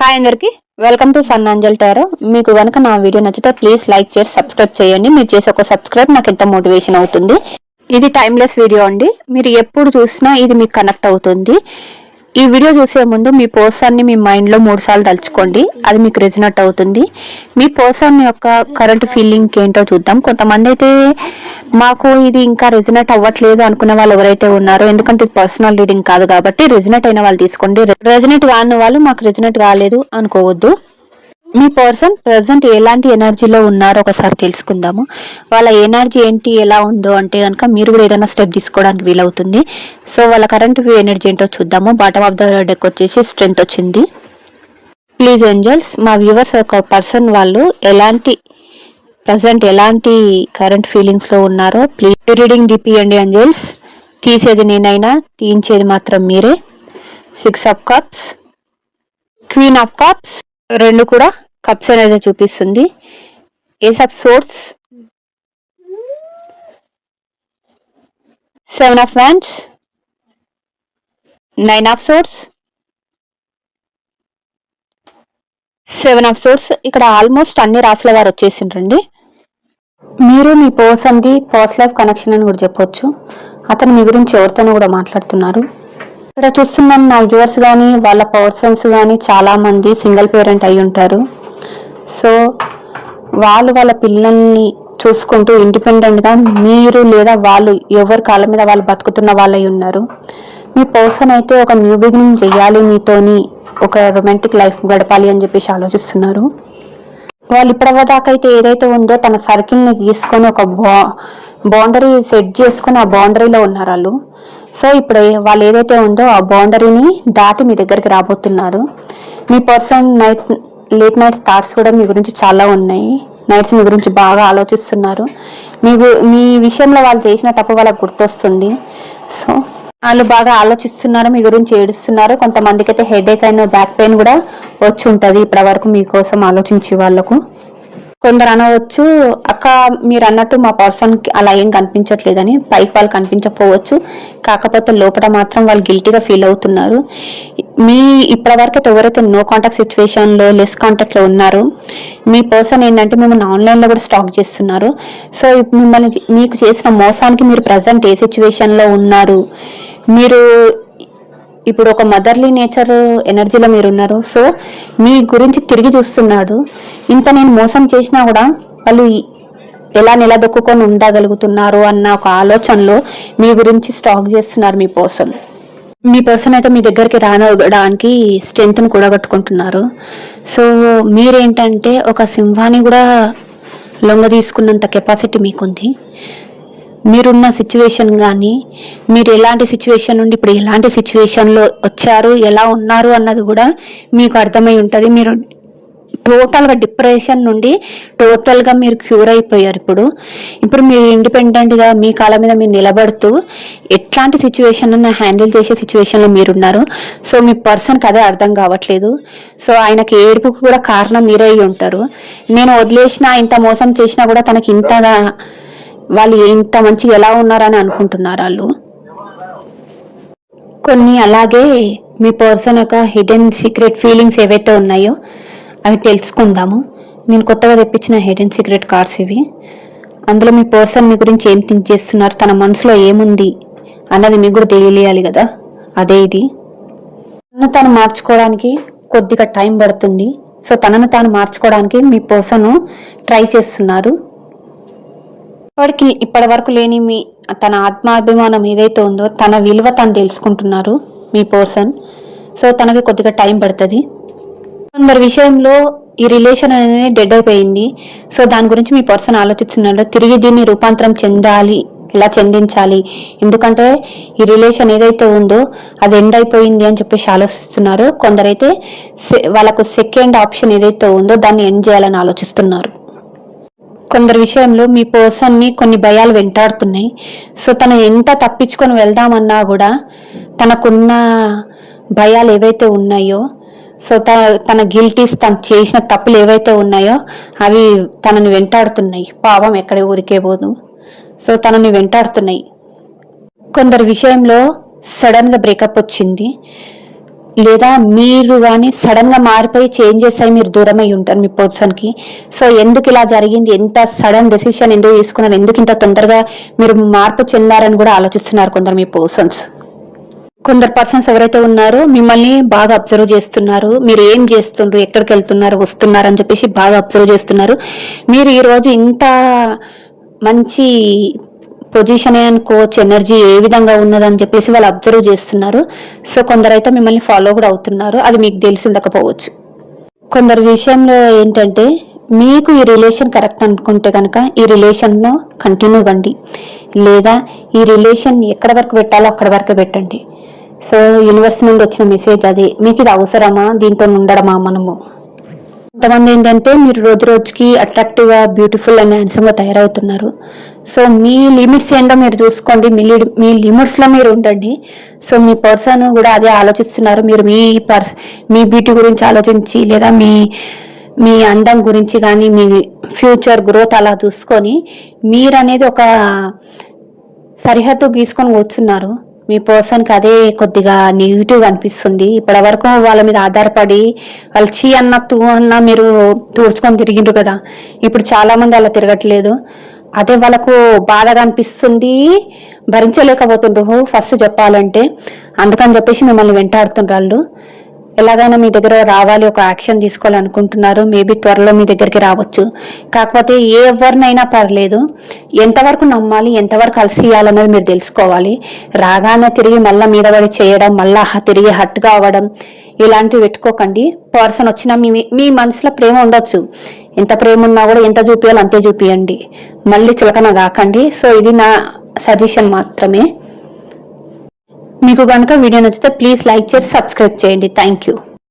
Hi అందరికి welcome to sun Anjal tarot మీకు కనుక నా వీడియో నచ్చితే ప్లీజ్ లైక్ చేసి సబ్స్క్రైబ్ చేయండి. మీరు చేసే ఒక సబ్స్క్రైబ్ నాకు ఎంత మోటివేషన్ అవుతుంది. ఇది టైమ్లెస్ వీడియో అండి. మీరు ఎప్పుడు చూసినా ఇది మీకు కనెక్ట్ అవుతుంది. ఈ వీడియో చూసే ముందు మీ పోసాన్ని మీ మైండ్లో మూడు సార్లు తలుచుకోండి. అది మీకు రెజినట్ అవుతుంది. మీ పర్సన్ యొక్క కరెంట్ ఫీలింగ్ ఏంటో చూద్దాం. కొంతమంది అయితే మాకు ఇది ఇంకా రెజినట్ అవ్వట్లేదు అనుకునే వాళ్ళు ఎవరైతే ఉన్నారో ఎందుకంటే ఇది పర్సనల్ రీడింగ్ కాదు కాబట్టి రెజినట్ అయిన వాళ్ళు తీసుకోండి. రెజినెట్ కాని వాళ్ళు మాకు రెజినెట్ కాలేదు అనుకోవద్దు. మీ పర్సన్ ప్రజెంట్ ఎలాంటి ఎనర్జీలో ఉన్నారో ఒకసారి తెలుసుకుందాము. వాళ్ళ ఎనర్జీ ఏంటి ఎలా ఉందో అంటే కనుక మీరు కూడా ఏదైనా స్టెప్ తీసుకోవడానికి వీలవుతుంది. సో వాళ్ళ కరెంట్ ఎనర్జీ ఏంటో చూద్దాము. బాటమ్ ఆఫ్ ద డెక్ వచ్చేసి స్ట్రెంత్ వచ్చింది. ప్లీజ్ ఏంజల్స్ మా వ్యూవర్స్ ఒక పర్సన్ వాళ్ళు ఎలాంటి ప్రజెంట్ ఎలాంటి కరెంట్ ఫీలింగ్స్లో ఉన్నారో ప్లీజ్ రీడింగ్ తీపియండి ఏంజల్స్ తీసేది నేనైనా తీయించేది మాత్రం మీరే. Six of cups queen of cups రెండు కూడా కప్స్ అనేది చూపిస్తుంది. Ace of swords seven of wands nine of swords seven of swords ఇక్కడ ఆల్మోస్ట్ అన్ని రాసుల వారు వచ్చేసిండ్రండి. మీరు మీ పర్సన్ది పర్స్ లైఫ్ కనెక్షన్ అని కూడా చెప్పొచ్చు. అతను మీ గురించి ఎవరితోనూ కూడా మాట్లాడుతున్నారు. ఇక్కడ చూస్తున్నాం నా వ్యూవర్స్ కానీ వాళ్ళ పర్సన్స్ కానీ చాలామంది సింగిల్ పేరెంట్ అయి ఉంటారు సో వాళ్ళు వాళ్ళ పిల్లల్ని చూసుకుంటూ ఇండిపెండెంట్గా మీరు లేదా వాళ్ళు ఎవరి కాళ్ళ మీద వాళ్ళు బతుకుతున్న వాళ్ళై ఉన్నారు. మీ పర్సన్ అయితే ఒక న్యూ బిగినింగ్ చేయాలి మీతోని ఒక రొమాంటిక్ లైఫ్ గడపాలి అని చెప్పేసి ఆలోచిస్తున్నారు. వాళ్ళు ఇప్పటిదాకా అయితే ఏదైతే ఉందో తన సర్కిల్ని తీసుకొని ఒక బా బౌండరీ సెట్ చేసుకుని ఆ బౌండరీలో ఉన్నారు వాళ్ళు సో ఇప్పుడు వాళ్ళు ఏదైతే ఉందో ఆ బౌండరీని దాటి మీ దగ్గరికి రాబోతున్నారు. మీ person night late night thoughts కూడా మీ గురించి చాలా ఉన్నాయి. నైట్స్ మీ గురించి బాగా ఆలోచిస్తున్నారు. మీకు మీ విషయంలో వాళ్ళు చేసిన తప్పు వాళ్ళకి గుర్తొస్తుంది. సో వాళ్ళు బాగా ఆలోచిస్తున్నారు మీ గురించి ఏడుస్తున్నారు. కొంతమందికి అయితే హెడేక్ అయిన బ్యాక్ పెయిన్ కూడా వచ్చి ఉంటుంది ఇప్పటి వరకు మీకోసం ఆలోచించే వాళ్ళకు. కొందరు అనవచ్చు అక్క మీరు అన్నట్టు మా పర్సన్కి అలా ఏం కనిపించట్లేదని పైకి వాళ్ళు కనిపించకపోవచ్చు. కాకపోతే లోపల మాత్రం వాళ్ళు గిల్టీగా ఫీల్ అవుతున్నారు. మీ ఇప్పటివరకు ఎవరైతే నో కాంటాక్ట్ సిచ్యువేషన్లో లెస్ కాంటాక్ట్లో ఉన్నారో ఉన్నారు మీ పర్సన్ ఏంటంటే మిమ్మల్ని ఆన్లైన్లో కూడా స్టాక్ చేస్తున్నారు. సో ఇప్పుడు మిమ్మల్ని మీకు చేసిన మోసానికి మీరు ప్రజెంట్ ఏ సిచ్యువేషన్లో ఉన్నారు? మీరు ఇప్పుడు ఒక మదర్లీ నేచర్ ఎనర్జీలో మీరు ఉన్నారు. సో మీ గురించి తిరిగి చూస్తున్నాడు. ఇంత నేను మోసం చేసినా కూడా వాళ్ళు ఎలా నిలదొక్కుకొని ఉండగలుగుతున్నారు అన్న ఒక ఆలోచనలో మీ గురించి స్టాక్ చేస్తున్నారు మీ పర్సన్ మీ పర్సన్ అయితే మీ దగ్గరికి రానడానికి స్ట్రెంత్ను కూడగట్టుకుంటున్నారు. సో మీరేంటంటే ఒక సింహాన్ని కూడా లొంగ తీసుకున్నంత కెపాసిటీ మీకుంది. మీరున్న సిచ్యువేషన్ కానీ మీరు ఎలాంటి సిచ్యువేషన్ నుండి ఇప్పుడు ఎలాంటి సిచ్యువేషన్లో వచ్చారు ఎలా ఉన్నారు అన్నది కూడా మీకు అర్థమై ఉంటుంది. మీరు టోటల్గా డిప్రెషన్ నుండి టోటల్గా మీరు క్యూర్ అయిపోయారు ఇప్పుడు. ఇప్పుడు మీరు ఇండిపెండెంట్గా మీ కాళ్ళ మీద మీరు నిలబడుతూ ఎట్లాంటి సిచ్యువేషన్ హ్యాండిల్ చేసే సిచ్యువేషన్లో మీరున్నారు. సో మీ పర్సన్కి అదే అర్థం కావట్లేదు. సో ఆయనకి ఏడుపుకు కూడా కారణం మీరే అయి ఉంటారు. నేను వదిలేసినా ఇంత మోసం చేసినా కూడా తనకి ఇంతగా వాళ్ళు ఇంత మంచిగా ఎలా ఉన్నారని అనుకుంటున్నారు వాళ్ళు. కొన్ని అలాగే మీ పర్సన్ యొక్క హిడెన్ సీక్రెట్ ఫీలింగ్స్ ఏవైతే ఉన్నాయో అవి తెలుసుకుందాము. నేను కొత్తగా తెప్పించిన హిడెన్ సీక్రెట్ కార్డ్స్ ఇవి. అందులో మీ పర్సన్ మీ గురించి ఏం థింక్ చేస్తున్నారు తన మనసులో ఏముంది అన్నది మీకు కూడా తెలియాలి కదా. అదే ఇది. తనను తాను మార్చుకోవడానికి కొద్దిగా టైం పడుతుంది. సో తనను తాను మార్చుకోవడానికి మీ పర్సన్ ట్రై చేస్తున్నారు. ఇప్పటికి ఇప్పటి వరకు లేని మీ తన ఆత్మాభిమానం ఏదైతే ఉందో తన విలువ తను తెలుసుకుంటున్నారు మీ పర్సన్ సో తనకి కొద్దిగా టైం పడుతుంది. కొందరి విషయంలో ఈ రిలేషన్ అనేది డెడ్ అయిపోయింది. సో దాని గురించి మీ పర్సన్ ఆలోచిస్తున్నాడు తిరిగి దీన్ని రూపాంతరం చెందాలి ఇలా చెందించాలి. ఎందుకంటే ఈ రిలేషన్ ఏదైతే ఉందో అది ఎండ్ అయిపోయింది అని చెప్పేసి ఆలోచిస్తున్నారు. కొందరైతే సె- వాళ్ళకు సెకండ్ ఆప్షన్ ఏదైతే ఉందో దాన్ని ఎండ్ చేయాలని ఆలోచిస్తున్నారు. కొందరి విషయంలో మీ పర్సన్ని కొన్ని భయాలు వెంటాడుతున్నాయి. సో తను ఎంత తప్పించుకొని వెళ్దామన్నా కూడా తనకున్న భయాలు ఏవైతే ఉన్నాయో సో తన తన గిల్టీస్ తను చేసిన తప్పులు ఏవైతే ఉన్నాయో అవి తనని వెంటాడుతున్నాయి. పాపం ఎక్కడ ఊరికే పోదు. సో తనని వెంటాడుతున్నాయి. కొందరి విషయంలో సడన్గా బ్రేకప్ వచ్చింది. లేదా మీరు కానీ సడన్గా మారిపోయి చేంజెస్ అయి మీరు దూరం అయి ఉంటారు మీ పర్సన్కి సో ఎందుకు ఇలా జరిగింది? ఎంత సడన్ డెసిషన్ ఎందుకు తీసుకున్నారు? ఎందుకు ఇంత తొందరగా మీరు మార్పు చెందారని కూడా ఆలోచిస్తున్నారు కొందరు మీ పర్సన్స్ కొందరు పర్సన్స్ ఎవరైతే ఉన్నారో మిమ్మల్ని బాగా అబ్జర్వ్ చేస్తున్నారు. మీరు ఏం చేస్తుండ్రు ఎక్కడికి వెళ్తున్నారు వస్తున్నారు అని చెప్పేసి బాగా అబ్జర్వ్ చేస్తున్నారు. మీరు ఈరోజు ఇంత మంచి పొజిషన్ అనుకోవచ్చు ఎనర్జీ ఏ విధంగా ఉన్నదని చెప్పేసి వాళ్ళు అబ్జర్వ్ చేస్తున్నారు. సో కొందరైతే మిమ్మల్ని ఫాలో కూడా అవుతున్నారు. అది మీకు తెలిసి ఉండకపోవచ్చు. కొందరు విషయంలో ఏంటంటే మీకు ఈ రిలేషన్ కరెక్ట్ అనుకుంటే కనుక ఈ రిలేషన్లో కంటిన్యూ కండి. లేదా ఈ రిలేషన్ ఎక్కడ వరకు పెట్టాలో అక్కడ వరకు పెట్టండి. సో యూనివర్స్ నుండి వచ్చిన మెసేజ్ అది. మీకు ఇది అవసరమా? దీంతో ఉండడమా మనము? కొంతమంది ఏంటంటే మీరు రోజు రోజుకి అట్రాక్టివ్గా బ్యూటిఫుల్ అండ్ హ్యాండ్సమ్గా తయారవుతున్నారు. సో మీ లిమిట్స్ ఏంటో మీరు చూసుకోండి. మీ మీ లిమిట్స్లో మీరు ఉండండి. సో మీ పర్సన్ కూడా అదే ఆలోచిస్తున్నారు. మీరు మీ పర్స్ మీ బ్యూటీ గురించి ఆలోచించి లేదా మీ మీ అందం గురించి కానీ మీ ఫ్యూచర్ గ్రోత్ అలా చూసుకొని మీరు అనేది ఒక సరిహద్దు గీసుకొని కూర్చున్నారు. మీ పర్సన్కి అదే కొద్దిగా నెగిటివ్ అనిపిస్తుంది. ఇప్పటి వరకు వాళ్ళ మీద ఆధారపడి వాళ్ళు చీ అన్న తూ అన్న మీరు తూర్చుకొని తిరిగిండ్రు కదా. ఇప్పుడు చాలామంది అలా తిరగట్లేదు. అదే వాళ్ళకు బాధగా అనిపిస్తుంది. భరించలేకపోతుండ్రు. ఫస్ట్ చెప్పాలంటే. అందుకని చెప్పేసి మిమ్మల్ని వెంటాడుతుండ్రు వాళ్ళు. ఎలాగైనా మీ దగ్గర రావాలి ఒక యాక్షన్ తీసుకోవాలనుకుంటున్నారు. మేబీ త్వరలో మీ దగ్గరికి రావచ్చు. కాకపోతే ఎవరినైనా పర్లేదు. ఎంతవరకు నమ్మాలి ఎంతవరకు కలిసి ఇవ్వాలన్నది మీరు తెలుసుకోవాలి. రాగానే తిరిగి మళ్ళీ మీద పడి చేయడం మళ్ళా తిరిగి హట్ కావడం ఇలాంటివి పెట్టుకోకండి. పర్సన్ వచ్చినా మీ మీ మనసులో ప్రేమ ఉండొచ్చు. ఎంత ప్రేమ ఉన్నా కూడా ఎంత చూపించాలో అంతే చూపియండి. మళ్ళీ చులకన కాకండి. సో ఇది నా సజెషన్ మాత్రమే. మీకు కనుక వీడియో నచ్చితే ప్లీజ్ లైక్ చేసి సబ్స్క్రైబ్ చేయండి. Thank you